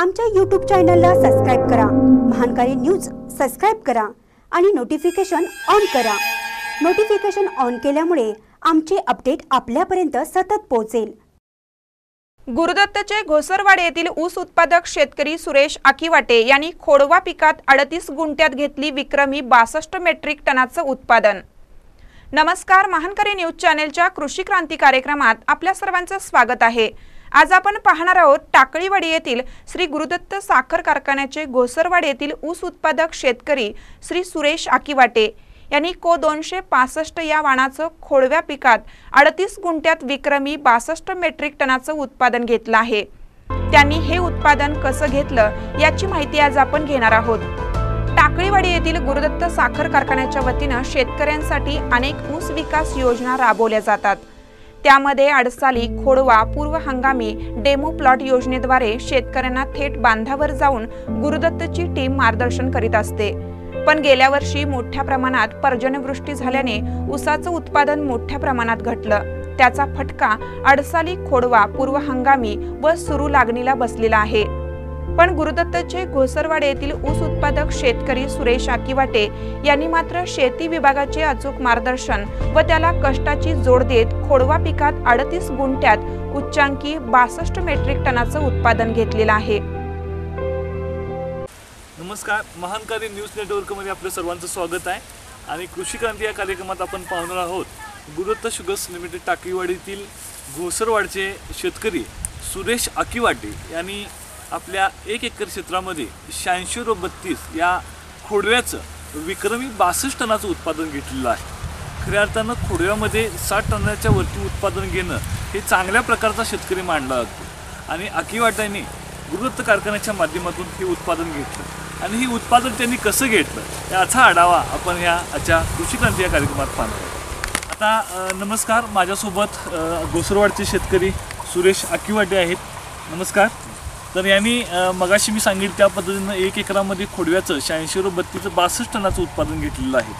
आमच्या यूट्यूब चॅनलला सबस्क्राईब करा. महानकारी न्यूज सबस्क्राईब करा आणि नोटिफिकेशन ऑन करा. नोटिफिकेशन ऑन केल्यामुळे आमचे अपडेट आपल्यापर्यंत सतत पोहोचेल. गुरुदत्तचे घोसरवाडे येथील ऊस उत्पादक शेतकरी सुरेश आकिवाटे यांनी खोडवा पिकात अडतीस गुंठ्यात घेतली विक्रमी बासष्ट मेट्रिक टनाचं उत्पादन. नमस्कार महानकरी न्यूज चॅनेलच्या कृषी क्रांती कार्यक्रमात आपल्या सर्वांचं स्वागत आहे. आज आपण पाहणार आहोत टाकळीवाडी येथील श्री गुरुदत्त साखर कारखान्याचे घोसरवाडी येथील ऊस उत्पादक शेतकरी श्री सुरेश आकिवाटे. यांनी को दोनशे पासष्ट या वाणाचं खोडव्या पिकात अडतीस गुंठ्यात विक्रमी बासष्ट मेट्रिक टनाचं उत्पादन घेतलं आहे. त्यांनी हे उत्पादन कसं घेतलं याची माहिती आज आपण घेणार आहोत. टाकळीवाडी येथील गुरुदत्त साखर कारखान्याच्या वतीनं शेतकऱ्यांसाठी अनेक ऊस विकास योजना राबवल्या जातात. त्यामध्ये अडसाली खोडवा पूर्व हंगामी डेमो प्लॉट योजनेद्वारे शेतकऱ्यांना थेट बांधावर जाऊन गुरुदत्तची टीम मार्गदर्शन करीत असते. पण गेल्या वर्षी मोठ्या प्रमाणात पर्जन्यवृष्टी झाल्याने ऊसाचं उत्पादन मोठ्या प्रमाणात घटलं. त्याचा फटका अडसाली खोडवा पूर्व हंगामी व सुरू लागणीला बसलेला आहे. पण गुरुदत्तचे घोसरवाड येथील ऊस उत्पादक शेतकरी सुरेश आकिवाटे यांनी मात्र शेती विभागाचे अचूक मार्गदर्शन व त्याला कष्टाची जोड देत खोडवा पिकात अडतीस गुंठ्यात उच्चांकी बासष्ट मेट्रिक टनाचं उत्पादन घेतलेलं आहे. नमस्कार महानकारी न्यूज नेटवर्कमध्ये आपलं सर्वांचं स्वागत आहे. आणि कृषी क्रांती या कार्यक्रमात आपण पाहणार आहोत गुरुदत्त शुगर्स लिमिटेड टाकीवाडीतील घोसरवाडचे शेतकरी सुरेश आकिवाटे यांनी आपल्या एक एकर क्षेत्रामध्ये शहाऐंशी रो बत्तीस या खोडव्याचं विक्रमी बासष्ट टनाचं उत्पादन घेतलेलं आहे. खऱ्या अर्थानं खोडव्यामध्ये साठ टनाच्या वरती उत्पादन घेणं हे चांगल्या प्रकारचा शेतकरी मांडला जातो. आणि आकिवाट्याने गुरुदत्त कारखान्याच्या माध्यमातून हे उत्पादन घेतलं. आणि हे उत्पादन त्यांनी कसं घेतलं याचा आढावा आपण या आजच्या कृषी क्रांती या कार्यक्रमात पाहणार आता नमस्कार. माझ्यासोबत गोसरवाडचे घोसरवाडचे शेतकरी सुरेश अकिवाटे आहेत. नमस्कार. तर यांनी मगाशी मी सांगितलं त्या पद्धतीनं एक एकरामध्ये खोडव्याचं शहाऐंशी रो बत्तीचं बासष्ट टनाचं उत्पादन घेतलेलं आहे.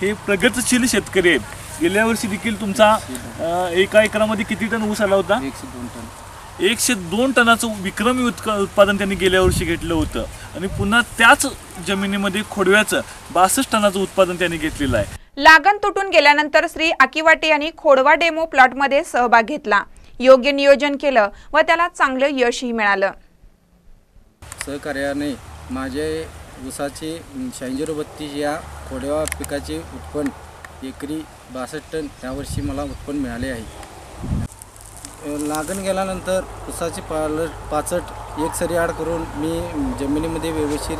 हे प्रगतशील शेतकरी आहेत. गेल्या वर्षी देखील तुमचा एका एकरामध्ये किती टन ऊस आला होता? एकशे दोन टन. एकशे दोन टनाचं विक्रमी उत्क उत्पादन त्यांनी गेल्या वर्षी घेतलं होतं. आणि पुन्हा त्याच जमिनीमध्ये खोडव्याचं बासष्ट टनाचं उत्पादन त्यांनी घेतलेलं आहे. लागण तुटून गेल्यानंतर श्री आकिवाटे यांनी खोडवा डेमो प्लॉटमध्ये सहभाग घेतला. योग्य नियोजन केलं व त्याला चांगलं यशही मिळालं. सहकार्याने माझे ऊसाचे शहाऐंशी बत्तीस या खोडवा पिकाचे उत्पन्न एकरी बासष्ट टन यावर्षी मला उत्पन्न मिळाले आहे. लागण गेल्यानंतर ऊसाची पाल पाचट एक सरी आड करून मी जमिनीमध्ये व्यवस्थित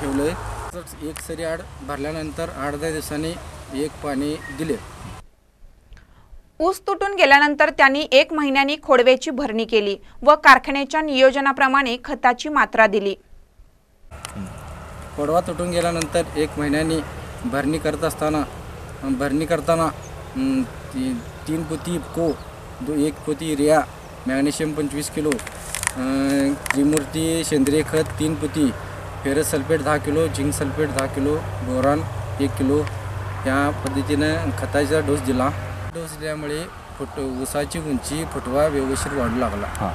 ठेवलं आहे एक सरी आड भरल्यानंतर आठ दहा दिवसांनी एक पाणी दिले. ऊस तुटून गेल्यानंतर त्यांनी एक महिन्यानी खोडव्याची भरणी केली व कारखान्याच्या नियोजनाप्रमाणे खताची मात्रा दिली. खोडवा तुटून गेल्यानंतर एक महिन्यानी भरणी करत असताना भरणी करताना ती- तीन पोती को दो एक पोती रिया मॅग्नेशियम पंचवीस किलो त्रिमूर्ती सेंद्रिय खत तीन पोती फेरस सल्फेट दहा किलो झिंक सल्फेट दहा किलो बोरान एक किलो. या पद्धतीनं खताचा डोस दिला. डोस दिल्यामुळे फुट ऊसाची उंची फुटवा व्यवस्थित वाढू लागला.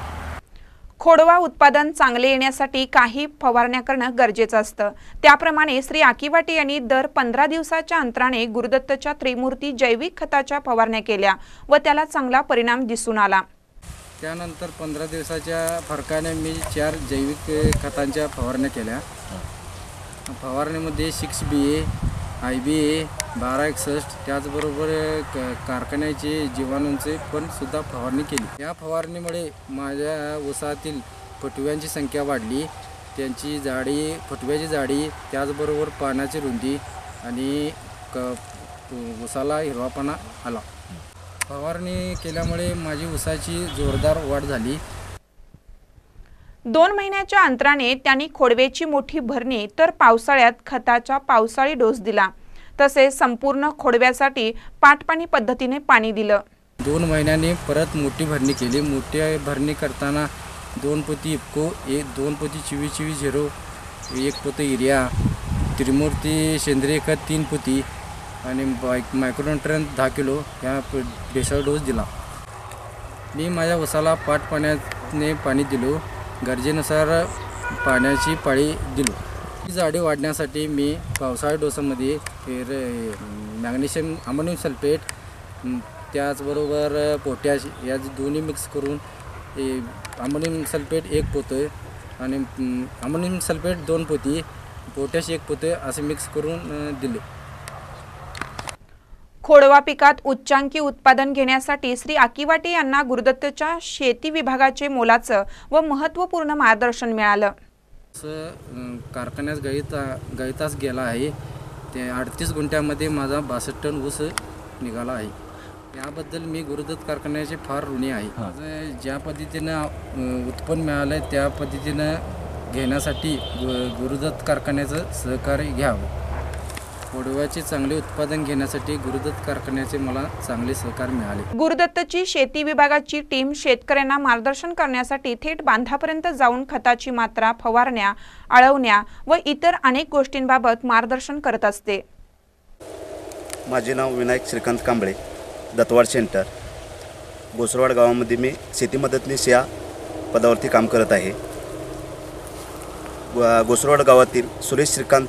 खोडवा उत्पादन चांगले येण्यासाठी काही फवारण्या करणं गरजेचं असतं. त्याप्रमाणे श्री आकिवाटे यांनी दर पंधरा दिवसाच्या अंतराने गुरुदत्तच्या त्रिमूर्ती जैविक खताच्या फवारण्या केल्या व त्याला चांगला परिणाम दिसून आला. त्यानंतर पंधरा दिवसाच्या फरकाने मी चार जैविक खतांच्या फवारण्या केल्या. फवारणीमध्ये सिक्स बी ए आय बी ए बारा एकसष्ट त्याचबरोबर क कारखान्याचे जीवाणूंचे पण सुद्धा फवारणी केली. या फवारणीमुळे माझ्या ऊसातील फटव्यांची संख्या वाढली. त्यांची जाडी फटव्याची जाडी त्याचबरोबर पाण्याची रुंदी आणि क उसाला हिरवापणा आला. फवारणी केल्यामुळे माझी उसाची जोरदार वाढ झाली. दोन महिन्याच्या अंतराने त्यांनी खोडव्याची मोठी भरणी तर पावसाळ्यात खताचा पावसाळी डोस दिला. तसेच संपूर्ण खोडव्यासाठी पाटपाणी पद्धतीने पाणी दिलं. दोन महिन्याने परत मोठी भरणी केली. मोठी भरणी करताना दोन पोती इपको एक दोन पोती चिवी चिवी झिरो एक पोतं युरिया त्रिमूर्ती सेंद्रिय खत तीन पोती आणि बाय- मायक्रोन्यूट्रन दहा किलो ह्या प- डोस दिला. मी माझ्या उसाला पाट पाण्याने पाणी दिलो. गरजेनुसार पाण्याची पाळी दिलो. ही झाडे वाढण्यासाठी मी पावसाळी डोसामध्ये रे- मॅग्नेशियम अमोनियम सल्फेट त्याचबरोबर पोटॅश या दोन्ही मिक्स करून अमोनियम सल्फेट एक पोतं आणि अमोनियम सल्फेट दोन पोती पोटॅश एक पोतं असे मिक्स करून दिले. खोडवा पिकात उच्चांकी उत्पादन घेण्यासाठी श्री आकिवाटे यांना गुरुदत्तच्या शेती विभागाचे मोलाचं व महत्त्वपूर्ण मार्गदर्शन मिळालं. कारखान्यात गळीता गळीताच गेला आहे. ते अडतीस गुंठ्यामध्ये माझा बासष्ट टन ऊस निघाला आहे. याबद्दल मी गुरुदत्त कारखान्याचे फार ऋणी आहे. माझं ज्या पद्धतीनं उत्पन्न मिळालं आहे त्या पद्धतीनं घेण्यासाठी गु गुरुदत्त कारखान्याचं सहकार्य घ्यावं. कोडव्याचे चांगले उत्पादन घेण्यासाठी गुरुदत्त कारखान्याचे मला चांगले सहकार्य मिळाले. गुरुदत्तची शेती विभागाची टीम शेतकऱ्यांना मार्गदर्शन करण्यासाठी थेट बांधापर्यंत जाऊन खताची मात्रा फवारण्या आळवण्या व इतर अनेक गोष्टींबाबत मार्गदर्शन करत असते. माझे नाव विनायक श्रीकांत कांबळे दत्तवाड सेंटर. गोसरवाड गावामध्ये मी शेती मदतनीस या पदावरती काम करत आहे. व गोसरवाड गावातील सुरेश श्रीकांत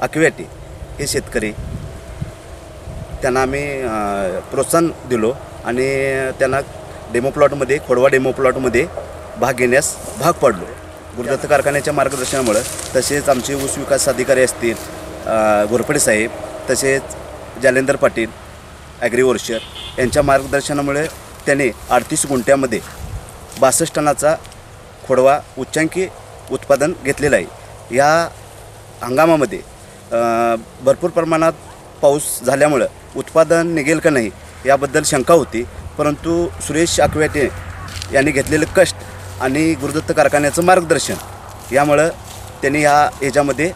आकवेटे हे शेतकरी त्यांना आम्ही प्रोत्साहन दिलो आणि त्यांना डेमो प्लॉटमध्ये खोडवा डेमो प्लॉटमध्ये भाग घेण्यास भाग पाडलो. गुरुदत्त कारखान्याच्या मार्गदर्शनामुळं तसेच आमचे ऊस विकास अधिकारी असतील घोरपडे साहेब तसेच जालेंदर पाटील ॲग्रीवर्षर यांच्या मार्गदर्शनामुळे त्याने अडतीस गुंठ्यामध्ये बासष्ट टनाचा खोडवा उच्चांकी उत्पादन घेतलेलं आहे. या हंगामामध्ये भरपूर प्रमाणात पाऊस झाल्यामुळं उत्पादन निघेल का नाही याबद्दल शंका होती. परंतु सुरेश आकवेटे यांनी घेतलेलं कष्ट आणि गुरुदत्त कारखान्याचं मार्गदर्शन यामुळं त्यांनी ह्या ह्याच्यामध्ये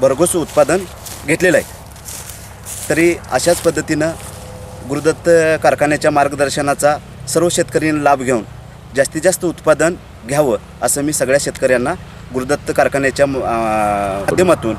भरघोस उत्पादन घेतलेलं आहे. तरी अशाच पद्धतीनं गुरुदत्त कारखान्याच्या मार्गदर्शनाचा सर्व शेतकऱ्यांनी लाभ घेऊन जास्तीत जास्त उत्पादन घ्यावं असं मी सगळ्या शेतकऱ्यांना गुरुदत्त कारखान्याच्या माध्यमातून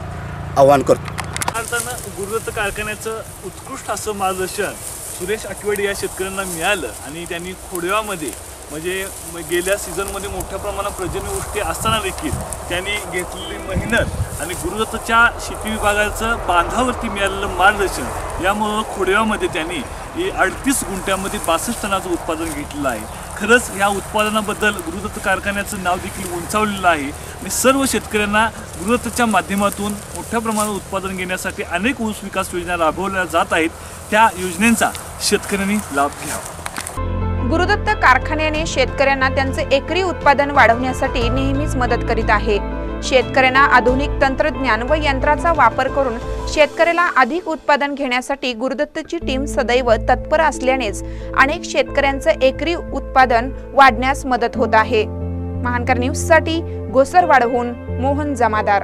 आवाहन करतो. भारतानं गुरुदत्त कारखान्याचं उत्कृष्ट असं मार्गदर्शन सुरेश आठवडे या शेतकऱ्यांना मिळालं आणि त्यांनी खोडव्यामध्ये म्हणजे म- गेल्या सीझनमध्ये मोठ्या प्रमाणात पर्जन्यवृष्टी असताना देखील त्यांनी घेतलेली मेहनत आणि गुरुदत्तच्या शेती विभागाचं बांधावरती मिळालेलं मार्गदर्शन यामुळं खोडव्यामध्ये त्यांनी अडतीस गुंठ्यामध्ये बासष्ट टनाचं उत्पादन घेतलेलं आहे. खरंच या उत्पादनाबद्दल गुरुदत्त कारखान्याचं नाव देखील उंचावलेलं आहे आणि सर्व शेतकऱ्यांना गुरुदत्तच्या माध्यमातून मोठ्या प्रमाणात उत्पादन घेण्यासाठी अनेक ऊस विकास योजना राबवल्या जात आहेत. त्या योजनेचा शेतकऱ्यांनी लाभ घ्यावा. गुरुदत्त कारखान्याने शेतकऱ्यांना त्यांचे एकरी उत्पादन वाढवण्यासाठी नेहमीच मदत करीत आहे. शेतकऱ्यांना आधुनिक तंत्रज्ञान व यंत्राचा वापर करून शेतकऱ्याला अधिक उत्पादन घेण्यासाठी गुरुदत्तची टीम सदैव तत्पर असल्यानेच अनेक शेतकऱ्यांचं एकरी उत्पादन वाढण्यास मदत होत आहे. महानकर न्यूजसाठी गोसरवाडहून मोहन जमादार.